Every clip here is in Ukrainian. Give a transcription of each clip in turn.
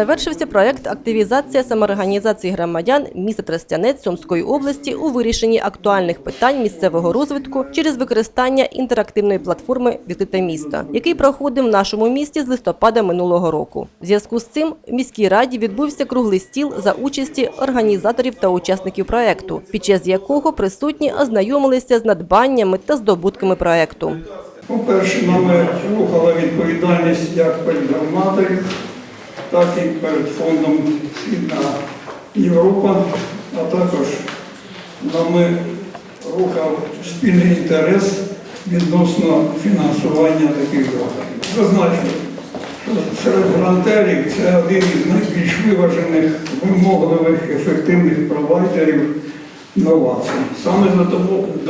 Завершився проект активізація самоорганізації громадян міста Тростянець Сумської області у вирішенні актуальних питань місцевого розвитку через використання інтерактивної платформи «Відкрите місто», який проходив в нашому місті з листопада минулого року. В зв'язку з цим в міській раді відбувся круглий стіл за участі організаторів та учасників проекту, під час якого присутні ознайомилися з надбаннями та здобутками проекту. По-перше, нами рухала відповідальність як громадою, так і перед фондом Східна Європа, а також нами рухав спільний інтерес відносно фінансування таких заходів. Зазначу, що серед грантерів це один із найбільш виважених, вимогливих, ефективних провайдерів новацій. Саме за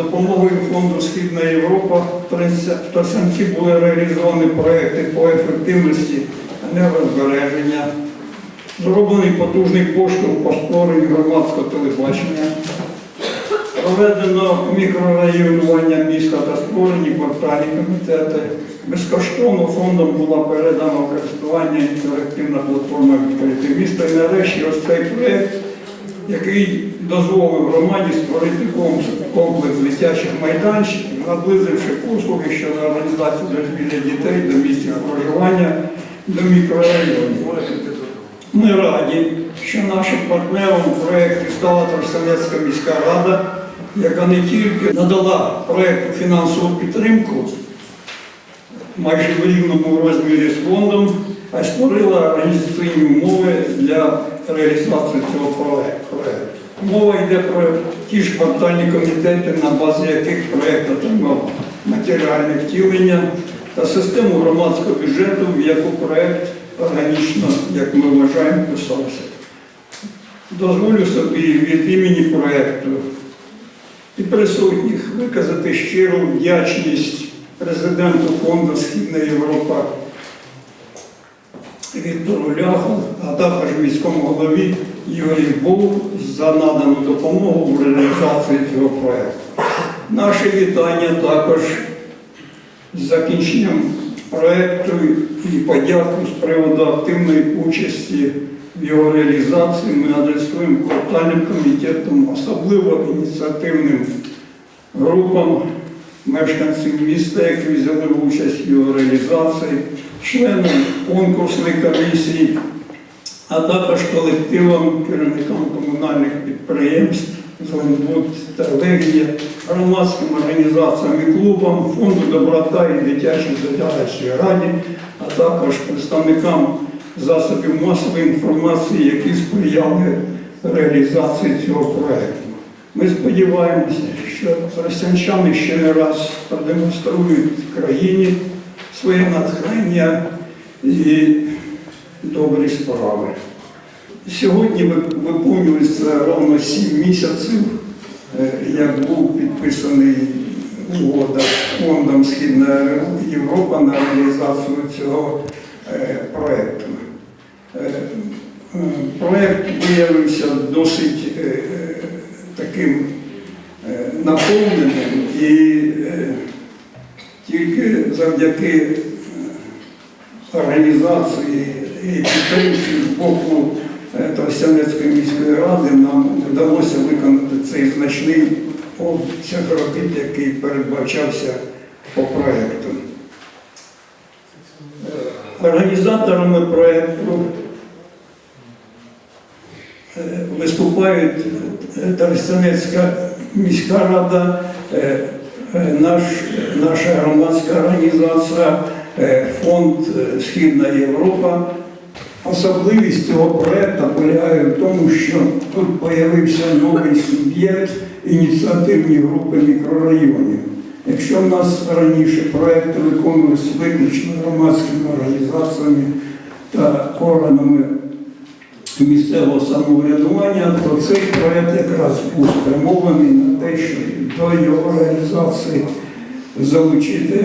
допомогою фонду Східна Європа в Тринця- були реалізовані проекти по ефективності енергозбереження, зроблений потужний поштовх по створенню громадського телебачення, проведено мікрорайонування міста та створені квартальні комітети. Безкоштовно фондом була передана користування інтерактивна платформа відкрите місто. І нарешті ось цей проєкт, який дозволив громаді створити комплекс дитячих майданчиків, наблизивши послуги щодо організації дозвілля дітей до місця проживання, до мікрорайонів. Ми раді, що нашим партнером в проєкті стала Тростянецька міська рада, яка не тільки надала проєкту фінансову підтримку майже в рівному розмірі з фондом, а й створила організаційні умови для реалізації цього проєкту. Мова йде про ті ж квартальні комітети, на базі яких проєкт отримав матеріальне втілення та систему громадського бюджету, в яку проєкт органічно, як ми вважаємо, писався. Дозволю собі від імені проєкту і присутніх виказати щиру вдячність президенту фонду Східна Європа Віктору Ляху, а також міському голові Юрію Бову за надану допомогу в реалізації цього проєкту. Наше вітання також закінченням проєкту і подяку з приводу активної участі в його реалізації ми адресуємо квартальним комітетом, особливо ініціативним групам мешканців міста, які взяли участь в його реалізації, членам конкурсної комісії, а також колективам, керівникам комунальних підприємств, Зеленбуд та Легія, громадським організаціям і клубам, фонду доброта і дитячій дитячій раді, а також представникам засобів масової інформації, які сприяли реалізації цього проєкту. Ми сподіваємося, що росіянчани ще не раз продемонструють країні своє натхнення і добрі справи. Сьогодні ви- виповнюється ровно сім місяців, е, як був підписаний угода з фондом Східна Європа на реалізацію цього е, проєкту. Е, е, Проєкт виявився досить таким наповненим і тільки завдяки організації і підтримки з боку Тростянецької міської ради нам вдалося виконати цей значний обсяг робіт, який передбачався по проєкту. Е, Організаторами проєкту е, виступають е, Тростянецька міська рада, наш, наша громадська організація, фонд Східна Європа. Особливість цього проєкту полягає в тому, що тут з'явився новий суб'єкт ініціативні групи мікрорайонів. Якщо в нас раніше проєкти виконувалися виключно громадськими організаціями та органами місцевого самоврядування, то цей проєкт якраз був спрямований на те, щоб до його реалізації залучити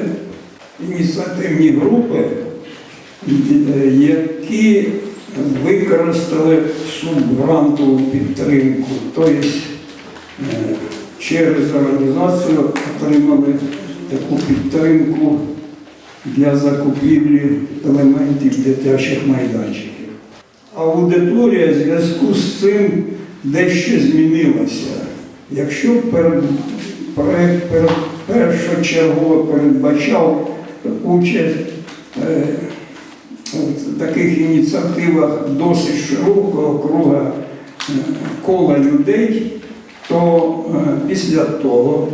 ініціативні групи, які використали субгрантову підтримку, тобто е, через організацію отримали таку підтримку для закупівлі елементів дитячих майданчиків. аудиторія в зв'язку з цим дещо змінилася. Якщо перед, першочергово передбачав участь е, в таких ініціативах досить широкого круга е, кола людей, то е, після того,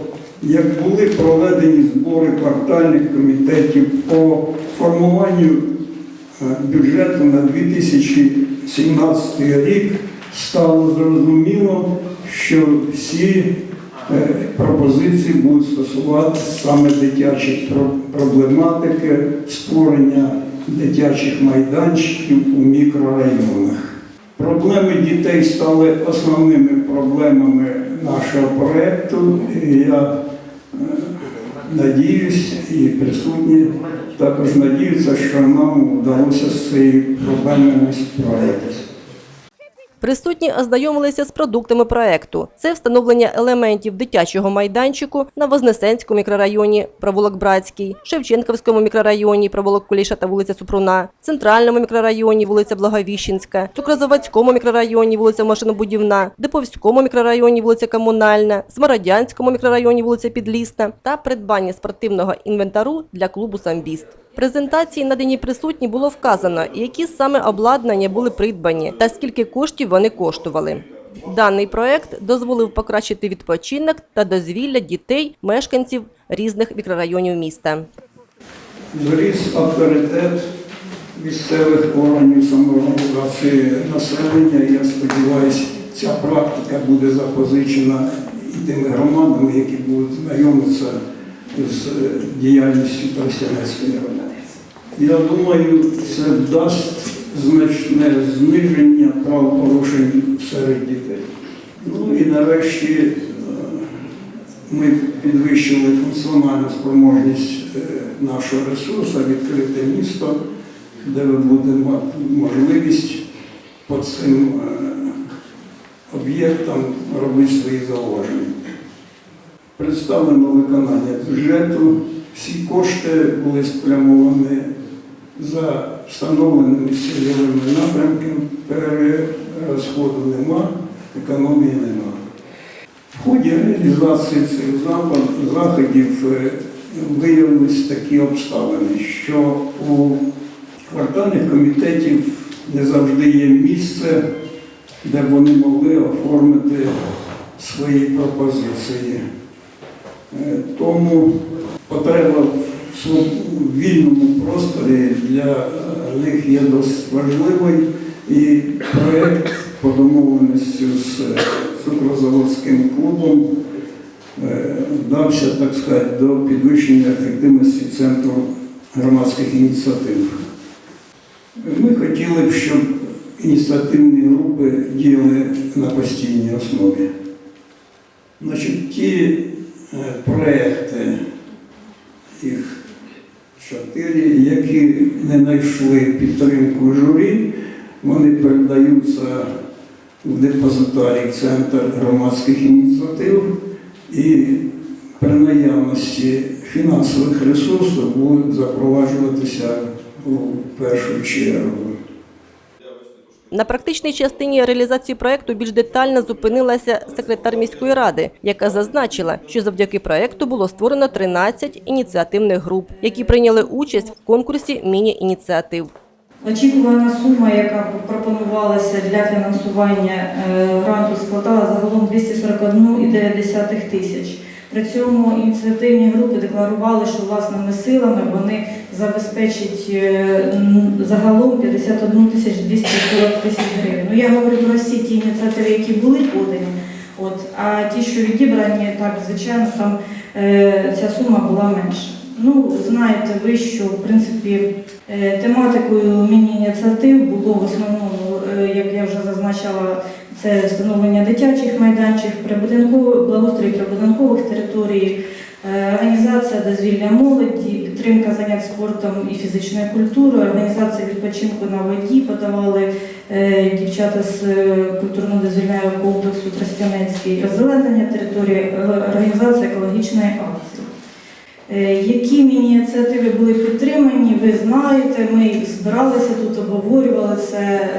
як були проведені збори квартальних комітетів по формуванню е, бюджету на 2017 рік, стало зрозуміло, що всі пропозиції будуть стосуватися саме дитячої проблематики, створення дитячих майданчиків у мікрорайонах. Проблеми дітей стали основними проблемами нашого проєкту. Я е, надіюсь, і присутні також надіються, що нам вдалося з цією проблемою справитися. Присутні ознайомилися з продуктами проекту. Це встановлення елементів дитячого майданчику на Вознесенському мікрорайоні, провулок Братський, Шевченківському мікрорайоні, провулок Куліша та вулиця Супруна, Центральному мікрорайоні, вулиця Благовіщенська, Цукрозаводському мікрорайоні, вулиця Машинобудівна, Диповському мікрорайоні, вулиця Комунальна, Смородянському мікрорайоні, вулиця Підлісна та придбання спортивного інвентару для клубу «Самбіст». Презентації надані присутні було вказано, які саме обладнання були придбані та скільки коштів вони коштували. Даний проект дозволив покращити відпочинок та дозвілля дітей, мешканців різних мікрорайонів міста. Зріс авторитет місцевих органів самоорганізації населення. Я сподіваюся, ця практика буде запозичена і тими громадами, які будуть знайомитися з е, діяльністю Тростянецької громади. Я думаю, це дасть значне зниження правопорушень серед дітей. Ну і нарешті е, ми підвищили функціональну спроможність е, нашого ресурсу, відкрите місто, де ви будете мати можливість по цим об'єктам робити свої зауваження. Представлено виконання бюджету. Всі кошти були спрямовані за встановленими цільовими напрямками. Перерозходу нема, економії нема. В ході реалізації цих заходів е, виявились такі обставини, що у квартальних комітетів не завжди є місце, де вони могли оформити свої пропозиції. Е, Тому потреба в вільному просторі для них є досить важливою. І проєкт по домовленості з е, цукрозаводським клубом е, вдався, так сказати, до підвищення ефективності центру громадських ініціатив. Ми хотіли б, щоб ініціативні групи діяли на постійній основі. Значить, ті проекти, їх чотири, які не знайшли підтримку журі, вони передаються в депозитарій Центр громадських ініціатив і при наявності фінансових ресурсів будуть запроваджуватися у першу чергу. На практичній частині реалізації проекту більш детально зупинилася секретар міської ради, яка зазначила, що завдяки проекту було створено 13 ініціативних груп, які прийняли участь в конкурсі міні-ініціатив. Очікувана сума, яка пропонувалася для фінансування е, гранту, складала загалом 241,9 тисяч. При цьому ініціативні групи декларували, що власними силами вони забезпечать е, загалом 51 тисяч 240 тисяч гривень. Ну я говорю про всі ті ініціативи, які були подані. От, а ті, що відібрані, так звичайно, там е, ця сума була менша. Ну, знаєте ви, що в принципі е, тематикою міні-ініціатив було в основному, е, як я вже зазначала, це встановлення дитячих майданчиків, благоустрій прибудинкових територій, е, організація дозвілля молоді, підтримка занять спортом і фізичною культурою, організація відпочинку на воді подавали дівчата з культурно-дозвільного комплексу Тростянецький, озеленення території, організація екологічної акції. Е, Які ініціативи були підтримані, ви знаєте. Ми збиралися тут, обговорювали це,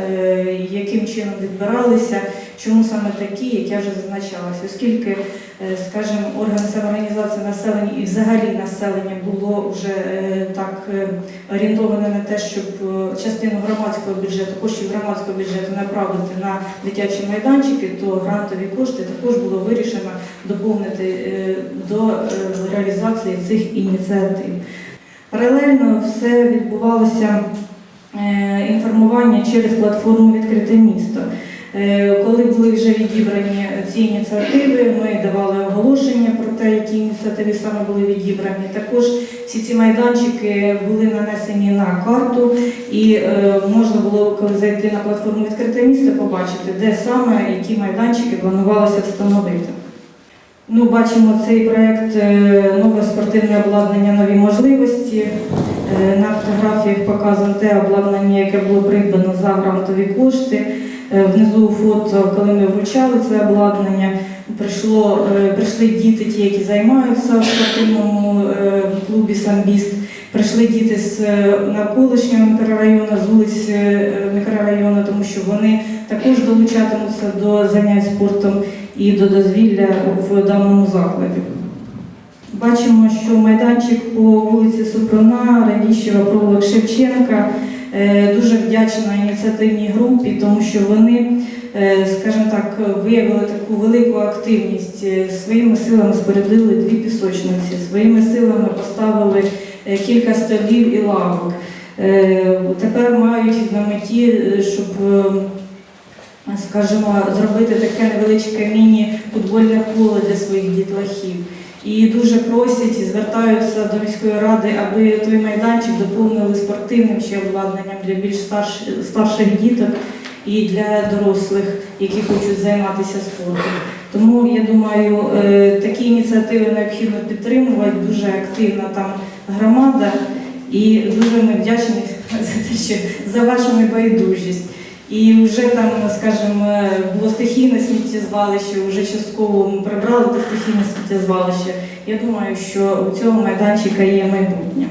яким чином відбиралися, чому саме такі, як я вже зазначалася, оскільки, е, скажімо, органи самоорганізації населення і взагалі населення було вже е, так е, орієнтоване на те, щоб частину громадського бюджету, коштів громадського бюджету направити на дитячі майданчики, то грантові кошти також було вирішено доповнити до реалізації цих ініціатив. Паралельно все відбувалося інформування через платформу Відкрите місто. Е, Коли були вже відібрані ці ініціативи, ми давали оголошення про те, які ініціативи саме були відібрані. Також всі ці майданчики були нанесені на карту, і е, можна було, коли зайти на платформу Відкрите місто, побачити, де саме які майданчики планувалося встановити. Ну, бачимо цей проект е, нове спортивне обладнання, нові можливості. На фотографіях показано те обладнання, яке було придбано за грантові кошти. Е, Внизу фото, коли ми вручали це обладнання, прийшло, е, прийшли діти, ті, які займаються в спортивному е, клубі Самбіст. Прийшли діти з навколишнього мікрорайону, з вулиць мікрорайону, тому що вони також долучатимуться до занять спортом і до дозвілля в даному закладі. Бачимо, що майданчик по вулиці Супруна, Радіщева, провулок Шевченка дуже вдячна ініціативній групі, тому що вони, е, скажімо так, виявили таку велику активність. Е, Своїми силами спорядили дві пісочниці, своїми силами поставили е, кілька столів і лавок. Е, Тепер мають на меті, е, щоб е, скажімо, зробити таке невеличке міні-футбольне поле для своїх дітлахів. І дуже просять і звертаються до міської ради, аби той майданчик доповнили спортивним ще обладнанням для більш старш, старших діток і для дорослих, які хочуть займатися спортом. Тому я думаю, е, такі ініціативи необхідно підтримувати. Дуже активна там громада, і дуже ми вдячні за те, що за вашу небайдужість. І вже там, скажімо, було стихійне сміттєзвалище, вже частково ми прибрали те стихійне сміттєзвалище. Я думаю, що у цього майданчика є майбутнє.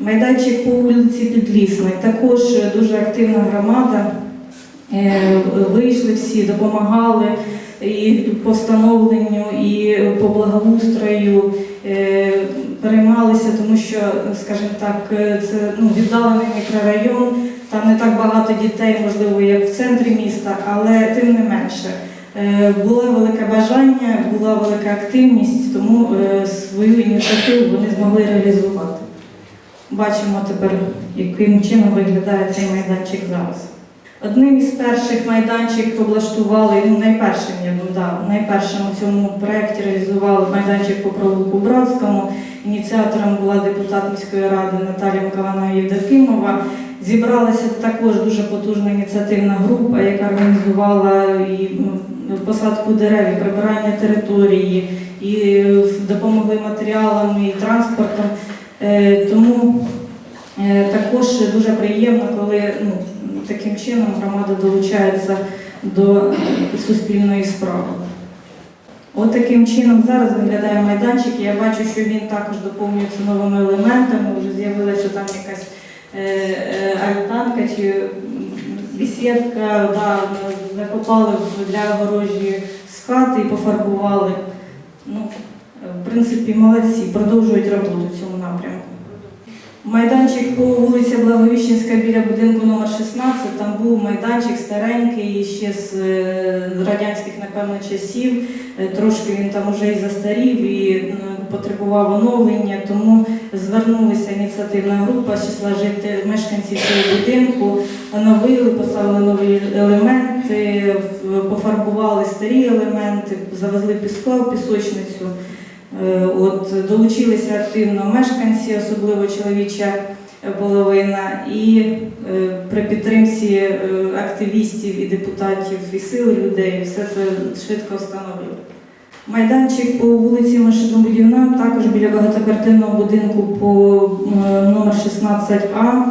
Майданчик по вулиці Підлісний. Також дуже активна громада. Е, Вийшли всі, допомагали і по встановленню, і по благоустрою. Е, Переймалися, тому що, скажімо так, е, це ну, віддалений мікрорайон, там не так багато дітей, можливо, як в центрі міста, але тим не менше. Е, Було велике бажання, була велика активність, тому е, свою ініціативу вони змогли реалізувати. Бачимо тепер, яким чином виглядає цей майданчик зараз. Одним із перших майданчик облаштували, ну найпершим я да, найпершим у цьому проєкті реалізували майданчик по провулку Братському. Ініціатором була депутат міської ради Наталія Миколаївна Євдокимова. Зібралася також дуже потужна ініціативна група, яка організувала і ну, посадку дерев, і прибирання території, і е, допомогли матеріалами і транспортом. Е, Тому е, також дуже приємно, коли ну, таким чином громада долучається до суспільної справи. От таким чином зараз виглядає майданчик. Я бачу, що він також доповнюється новими елементами. Вже з'явилася там якась альтанка чи бесідка, да, закопали в- для огорожі скати і пофарбували. Ну, е, в принципі, молодці, продовжують роботу в цьому напрямку. Майданчик по вулиці Благовіщенська біля будинку номер 16. Там був майданчик старенький, ще з е, радянських, напевно, часів. Е, Трошки він там уже і застарів і ну, потребував оновлення. Тому звернулася ініціативна група з числа жителів мешканців цього будинку, оновили, поставили нові елементи, пофарбували старі елементи, завезли піско пісочницю. Е, От долучилися активно мешканці, особливо чоловіча половина, і е, при підтримці е, активістів і депутатів і сили людей все це швидко встановили. Майданчик по вулиці Машинобудівна, також біля багатоквартирного будинку по номер 16А.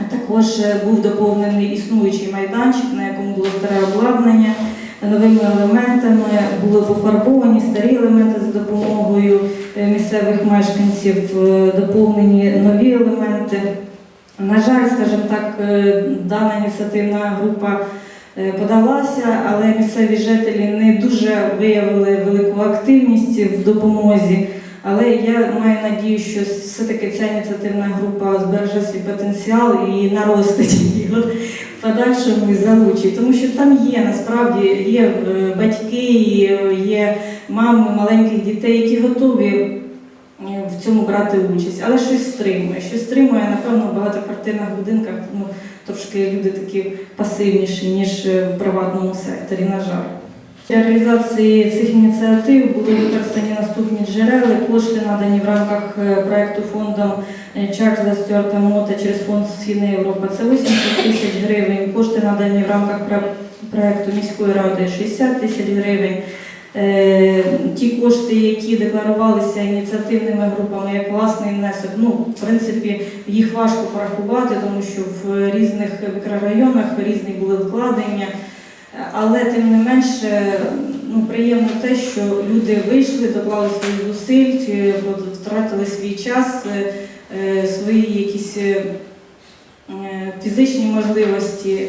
А Також е, був доповнений існуючий майданчик, на якому було старе обладнання. Новими елементами, були пофарбовані старі елементи за допомогою е, місцевих мешканців, е, доповнені нові елементи. На жаль, скажімо так, е, дана ініціативна група подалася, але місцеві жителі не дуже виявили велику активність в допомозі. Але я маю надію, що все-таки ця ініціативна група збереже свій потенціал і наростить подальшому і залучить. Тому що там є насправді є е, батьки, є мами маленьких дітей, які готові е, в цьому брати участь, але щось стримує. Щось стримує, напевно, в багатоквартирних будинках ну, трошки люди такі пасивніші, ніж е, в приватному секторі, на жаль. Для реалізації цих ініціатив були використані наступні джерела. Кошти надані в рамках е, проекту фондом е, Чарльза Стюарта Мота через фонд Східна Європа. Це 80 тисяч гривень. Кошти надані в рамках проекту міської ради 60 тисяч гривень. Е, Ті кошти, які декларувалися ініціативними групами як власний внесок, ну в принципі їх важко порахувати, тому що в різних мікрорайонах різні були вкладення. Але тим не менше, ну приємно те, що люди вийшли, доклали свої зусиль, втратили свій час, е, е, свої якісь е, фізичні можливості,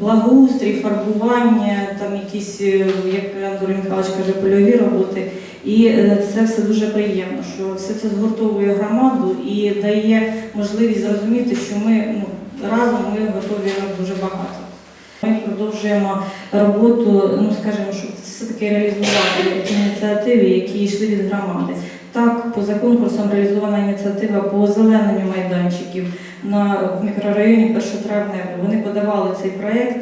благоустрій, фарбування, там якісь, як Андрій Михайлович каже, польові роботи. І це все дуже приємно, що все це згуртовує громаду і дає можливість зрозуміти, що ми ну, разом ми готові дуже багато. Ми продовжуємо роботу, ну скажімо, щоб все-таки реалізувати ті ініціативи, які йшли від громади. Так, поза конкурсом реалізована ініціатива по озелененню майданчиків на в мікрорайоні Першотравневе. Вони подавали цей проєкт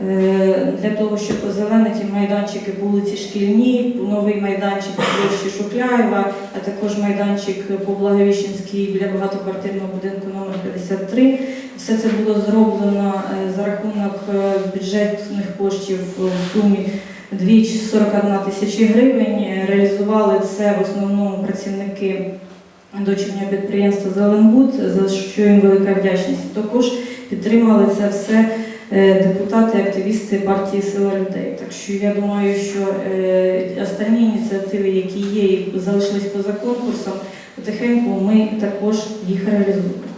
е, для того, щоб озеленити майданчики вулиці Шкільній, новий майданчик по площі Шукляєва, а також майданчик по Благовіщенській біля багатоквартирного будинку номер 53. Все це було зроблено е, за рахунок е, бюджетних коштів в сумі 241 тисячі гривень. Е, Реалізували це в основному працівники дочірнього підприємства Зеленбуд, за що їм велика вдячність. Також підтримали це все депутати, активісти партії Сила людей. Так що я думаю, що останні ініціативи, які є і залишились поза конкурсом, потихеньку ми також їх реалізуємо.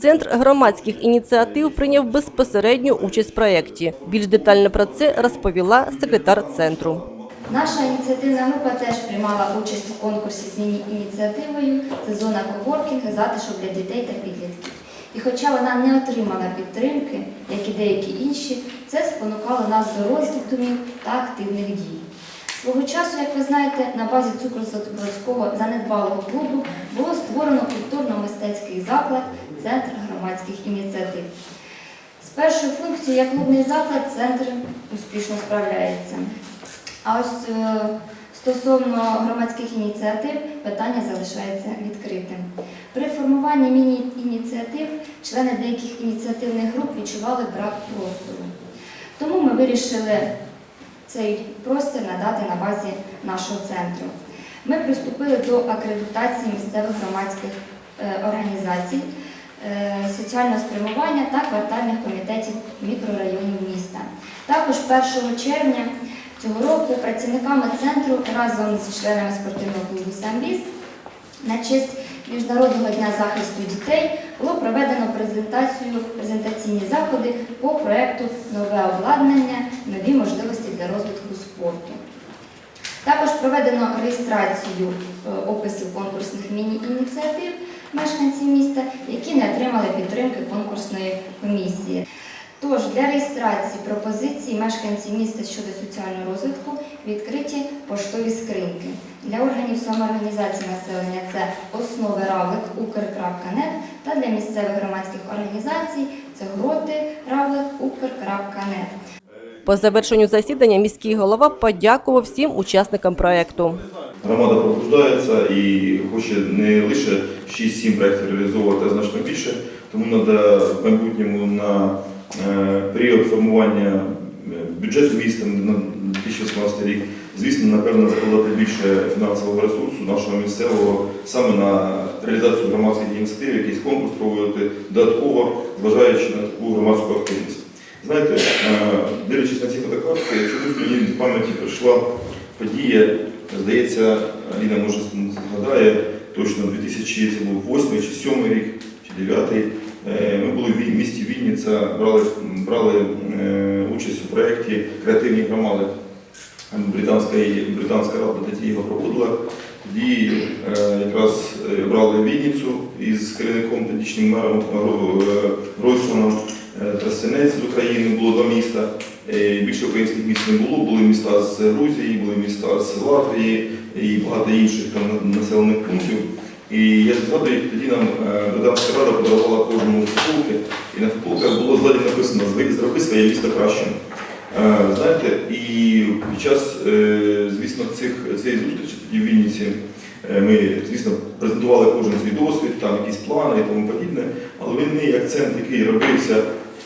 Центр громадських ініціатив прийняв безпосередню участь в проєкті. Більш детально про це розповіла секретар центру. Наша ініціативна група теж приймала участь у конкурсі з ініціативою Це зона коворкінг, затишок для дітей та підлітків. І хоча вона не отримала підтримки, як і деякі інші, це спонукало нас до роздумів та активних дій. Свого часу, як ви знаєте, на базі Цукрозаводського занедбалого клубу було створено культурно-мистецький заклад Центр громадських ініціатив. З першою функцією як клубний заклад центр успішно справляється. А ось е, стосовно громадських ініціатив питання залишається відкритим. При формуванні міні-ініціатив члени деяких ініціативних груп відчували брак простору. Тому ми вирішили цей простір надати на базі нашого центру. Ми приступили до акредитації місцевих громадських е, організацій, е, соціального спрямування та квартальних комітетів мікрорайонів міста. Також 1 червня цього року працівниками центру разом з членами спортивного клубу «Самбіст» на честь Міжнародного дня захисту дітей було проведено презентацію, презентаційні заходи по проекту Нове обладнання, нові можливості для розвитку спорту. Також проведено реєстрацію е, описів конкурсних міні-ініціатив мешканців міста, які не отримали підтримки конкурсної комісії. Тож для реєстрації пропозицій мешканців міста щодо соціального розвитку відкриті поштові скриньки. Для органів самоорганізації населення це основи равлик Укр.нет та для місцевих громадських організацій це гроти равлик Укр.нет. По завершенню засідання міський голова подякував всім учасникам проєкту. Громада пробуждається і хоче не лише 6-7 проєктів реалізовувати, а значно більше. Тому треба в майбутньому на е, період формування е, бюджету міста на 2018 рік, звісно, напевно, закладати більше фінансового ресурсу нашого місцевого саме на реалізацію громадських ініціатив, якийсь конкурс проводити додатково, зважаючи на таку громадську активність. Знаєте, е, дивлячись на ці фотокартки, чомусь мені в пам'яті прийшла подія, здається, Аліна може згадає точно 2000, це був 8 чи 7 рік, чи 9. Е, Ми були в місті Вінниця, брали, брали е, участь у проєкті Креативні громади. Британська, британська рада тоді його проводила. Тоді якраз брали Вінницю із керівником тодішнім мером Гро- Гройсманом. Е, Тростянець з України було два міста. Е, Більше українських міст не було. Були міста з Грузії, були міста з Латвії і багато інших там населених пунктів. І я згадую, тоді нам е, рада подарувала кожному футболки, і на футболках було ззаді написано «Зви- зроби своє місто кращим. Е, Знаєте, і під час, звісно, цих, цієї зустрічі тоді в Вінниці ми, звісно, презентували кожен свій досвід, там якісь плани і тому подібне, але винний акцент, який робився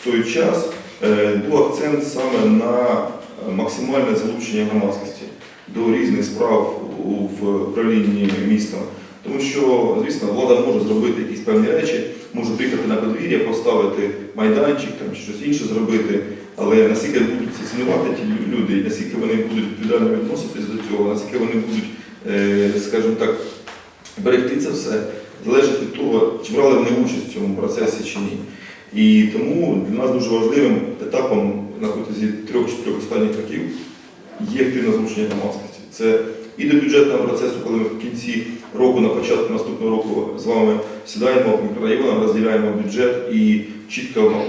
в той час, е, був акцент саме на максимальне залучення громадськості до різних справ в управлінні містом. Тому що, звісно, влада може зробити якісь певні речі, може приїхати на подвір'я, поставити майданчик там, щось інше зробити, але наскільки будуть це цінувати ті люди, наскільки вони будуть відповідально відноситись до цього, наскільки вони будуть, е, скажімо так, берегти це все, залежить від того, чи брали вони участь в цьому процесі чи ні. І тому для нас дуже важливим етапом на протязі трьох-чотирьох останніх років є активне залучення громадськості. Це і до бюджетного процесу, коли ми в кінці року, на початку наступного року з вами сідаємо по мікрорайонам, розділяємо бюджет і чітко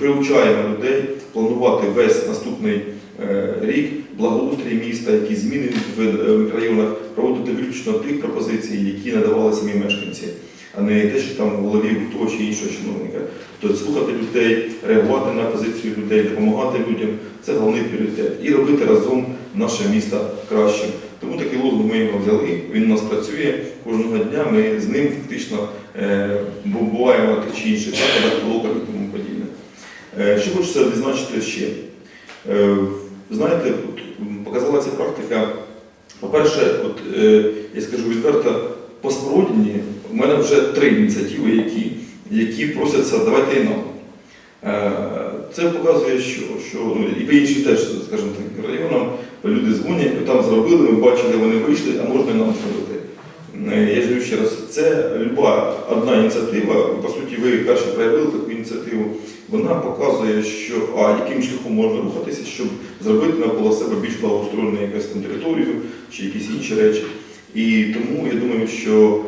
приучаємо людей планувати весь наступний е, рік благоустрій міста, які зміни в е, мікрорайонах, проводити виключно тих пропозицій, які надавали самі мешканці, а не те, що там в голові того чи іншого чиновника. Тобто слухати людей, реагувати на позицію людей, допомагати людям це головний пріоритет. І робити разом наше місто кращим. Тому такий лозунг ми його взяли, він у нас працює кожного дня. Ми з ним фактично е, бу- буваємо тих чи інших заходах, блоках і тому подібне. Е, Що хочеться відзначити ще? Е, Знаєте, показала ця практика. По-перше, я скажу відверто, по Спородіні в мене вже три ініціативи, які, які просяться давайте і нам. Е, Це показує, що, що ну, і по іншим теж, скажімо так, районам люди дзвонять, там зробили, ми бачили, вони вийшли, а можна і нам зробити. Е, Я ж ще раз, це люба одна ініціатива, по суті, ви перші проявили таку ініціативу, вона показує, що а яким шляхом можна рухатися, щоб зробити навколо себе більш благоустроєну якусь там територію чи якісь інші речі. І тому я думаю, що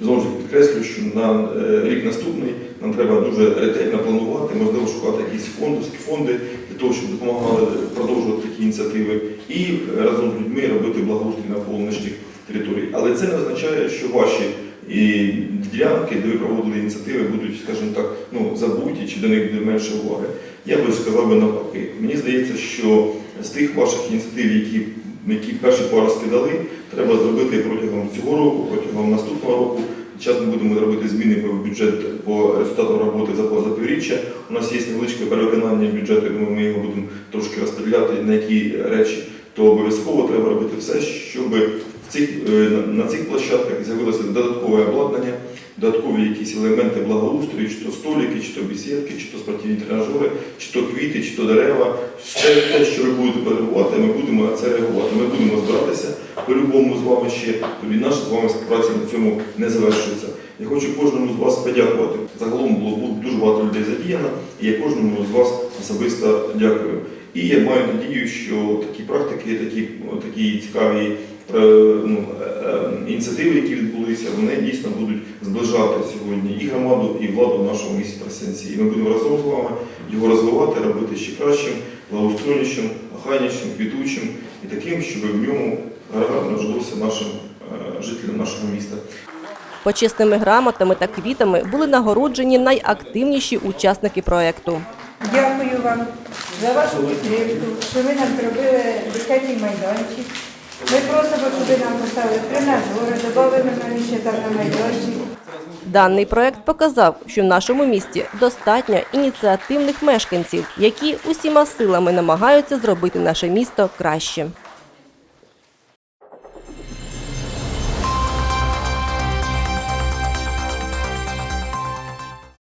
знову ж підкреслюю, що на е, рік наступний нам треба дуже ретельно планувати, можливо, шукати якісь фондовські фонди для того, щоб допомагали продовжувати такі ініціативи і разом з людьми робити благоустрій навколо нижніх територій. Але це не означає, що ваші і ділянки, де ви проводили ініціативи, будуть, скажімо так, ну, забуті чи до них буде менше уваги. Я би сказав би навпаки. Мені здається, що з тих ваших ініціатив, які, які перші пару скидали, треба зробити протягом цього року, протягом наступного року. Зараз ми будемо робити зміни по бюджет по результатам роботи за, півріччя. У нас є невеличке перевиконання бюджету, тому ми його будемо трошки розподіляти на які речі. То обов'язково треба робити все, щоб в цих, е, на цих площадках з'явилося додаткове обладнання, додаткові якісь елементи благоустрою, чи то столики, чи то бесідки, чи то спортивні тренажери, чи то квіти, чи то дерева. Все те, що ви будете потребувати, ми будемо на це реагувати. Ми будемо збиратися по-любому з вами ще. Тобі наша з вами співпраця на цьому не завершується. Я хочу кожному з вас подякувати. Загалом було дуже багато людей задіяно, і я кожному з вас особисто дякую. І я маю надію, що такі практики, такі, такі цікаві ну, е, е, ініціативи, які відбулися, вони дійсно будуть зближати сьогодні і громаду, і владу в нашому місті Тростянці. І ми будемо разом з вами його розвивати, робити ще кращим, благоустроєнішим, охайнішим, квітучим і таким, щоб в ньому гарно жилося нашим е, жителям нашого міста. Почесними грамотами та квітами були нагороджені найактивніші учасники проекту. Дякую вам за вашу підтримку, що ви нам зробили дитячий майданчик. Ми просимо, щоб нам поставили тренажери, додали нам ще там на найдорожчі. Даний проект показав, що в нашому місті достатньо ініціативних мешканців, які усіма силами намагаються зробити наше місто кращим.